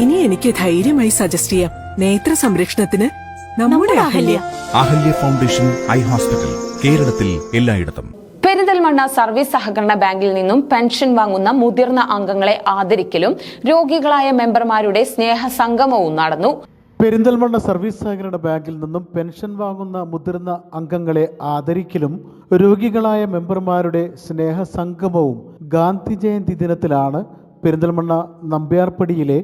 ഇനി എനിക്ക് ധൈര്യമായി സജസ്റ്റ് ചെയ്യാം. നേത്ര സംരക്ഷണത്തിന് നമ്മുടെ Ahalya. Ahalya. Foundation eye hospital കേരളത്തിൽ എല്ലായിടത്തും. പെരിന്തൽമണ്ണ സർവീസ് സഹകരണ ബാങ്കിൽ നിന്നും പെൻഷൻ വാങ്ങുന്ന മുതിർന്ന അംഗങ്ങളെ ആദരിക്കലും രോഗികളായ മെമ്പർമാരുടെ സ്നേഹ സംഗമവും നടന്നു. പെരിന്തൽമണ്ണ സർവീസ് സഹകരണ ബാങ്കിൽ നിന്നും പെൻഷൻ വാങ്ങുന്ന മുതിർന്ന അംഗങ്ങളെ ആദരിക്കലും രോഗികളായ മെമ്പർമാരുടെ സ്നേഹ സംഗമവും ഗാന്ധി ജയന്തി ദിനത്തിലാണ് പെരിന്തൽമണ്ണ നമ്പ്യാർപ്പടിയിലെ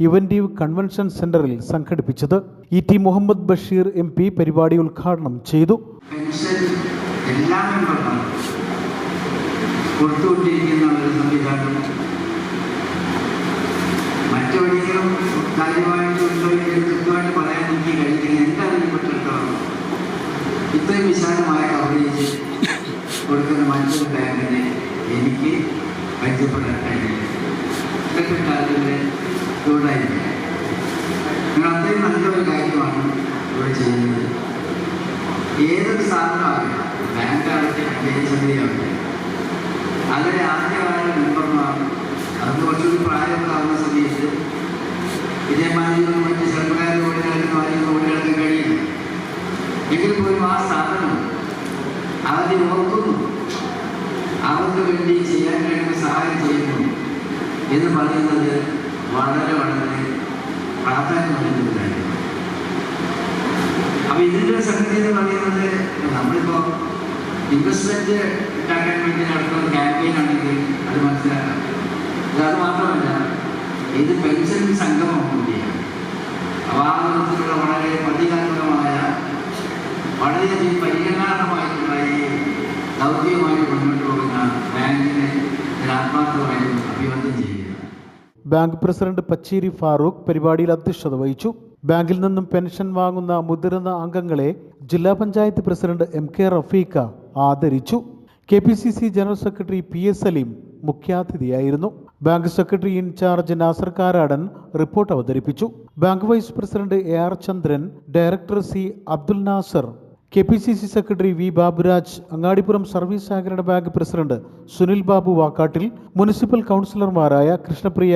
യുവന്റീവ് കൺവെൻഷൻ സെന്ററിൽ സംഘടിപ്പിച്ചത് E T Muhammad Basheer M P പരിപാടി ഉദ്ഘാടനം ചെയ്തു. എനിക്ക് എനിക്ക് പരിചയപ്പെടാൻ കഴിയില്ല. ഇതൊക്കെ കാര്യത്തിന്റെ ചൂടായിരിക്കും നിങ്ങൾ അത്രയും നല്ലൊരു കാര്യമാണ് ഇവിടെ ചെയ്യുന്നത്. ഏതൊരു സ്ഥാപനമാകട്ടെ ബാങ്കാകട്ടെ ജനസമിതിയാകട്ടെ അതിലെ ആദ്യകാല മെമ്പർമാർ അത് കുറച്ചുകൂടി പ്രായമുണ്ടാകുന്ന സമയത്ത് ഇതേമാതിരി മറ്റ് ചെറുപ്പക്കാരെ ഓടികളിലും ആരെയും ഓടികളിലും കഴിയില്ല എങ്കിൽ പോലും ആ സാധനം അവരെ ഓർക്കുന്നു. അവർക്ക് വേണ്ടി ചെയ്യാൻ കഴിയുന്ന സഹായം ചെയ്യുന്നു എന്ന് പറയുന്നത് വളരെ വളരെ പ്രാധാന്യമുള്ള ഒരു കാര്യമാണ് അപ്പൊ ഇതിന്റെ സംഗതി എന്ന് പറയുന്നത് നമ്മളിപ്പോ ഇൻവെസ്റ്റ്മെന്റ് ഉണ്ടാക്കാൻ വേണ്ടി നടത്തുന്ന ക്യാമ്പയിൻ ആണെങ്കിൽ അത് മനസ്സിലാക്കാം. അത് മാത്രമല്ല ഇത് പെൻഷൻ സംഗമം കൂടിയാണ്. അപ്പൊ ആ തരത്തിലുള്ള വളരെ പ്രതികാത്മകമായ വളരെയധികം പരിഗണനാർഹമായിട്ടുള്ള ഈ ദൗത്യവുമായി മുന്നോട്ട് പോകുന്ന ബാങ്കിനെ ഞാൻ ആത്മാർത്ഥമായും അഭിവാദ്യം ചെയ്യുക ബാങ്ക് പ്രസിഡന്റ് പച്ചേരി ഫാറൂഖ് പരിപാടിയിൽ അധ്യക്ഷത വഹിച്ചു. ബാങ്കിൽ നിന്നും പെൻഷൻ വാങ്ങുന്ന മുതിർന്ന അംഗങ്ങളെ ജില്ലാ panchayat president M K Rafeeqa ആദരിച്ചു. K P C C general secretary P S Saleem മുഖ്യാതിഥിയായിരുന്നു. Bank secretary in charge Nasar Karadan report അവതരിപ്പിച്ചു. Bank vice president A R Chandran director C Abdul Nasar K P C C secretary V Baburaj Angadippuram service സഹകരണ bank president Sunil Babu Vakkattil municipal കൗൺസിലർമാരായ കൃഷ്ണപ്രിയ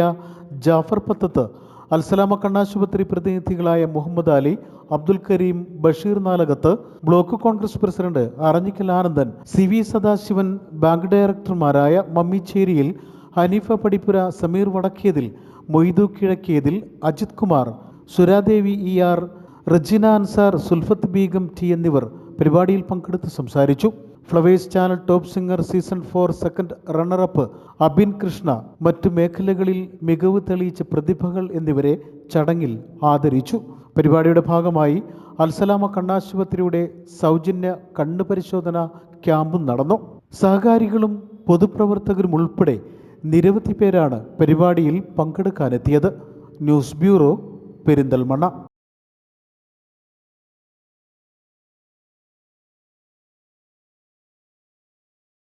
ജാഫർ പത്തത്ത് അൽസലാമ കണ്ണാശുപത്രി പ്രതിനിധികളായ Muhammad Ali Abdul Kareem Basheer Nalakath block Congress president Aranhikkal Anandan C V Sadasivan bank ഡയറക്ടർമാരായ മമ്മിച്ചേരിയിൽ Haneefa Padippura Sameer Vadakkethil Moythu Kizhakkethil Ajith Kumar Suradevi E R Rejina Ansar Sulfath Beegum T എന്നിവർ പരിപാടിയിൽ പങ്കെടുത്ത് സംസാരിച്ചു. Flowers channel top singer season four second runner up Abin Krishna മറ്റു മേഖലകളിൽ മികവ് തെളിയിച്ച പ്രതിഭകൾ എന്നിവരെ ചടങ്ങിൽ ആദരിച്ചു. പരിപാടിയുടെ ഭാഗമായി അൽസലാമ കണ്ണാശുപത്രിയുടെ സൗജന്യ കണ്ണു പരിശോധന ക്യാമ്പും നടന്നു. സഹകാരികളും പൊതുപ്രവർത്തകരും ഉൾപ്പെടെ നിരവധി പേരാണ് പരിപാടിയിൽ പങ്കെടുക്കാനെത്തിയത്. News bureau Perinthalmanna.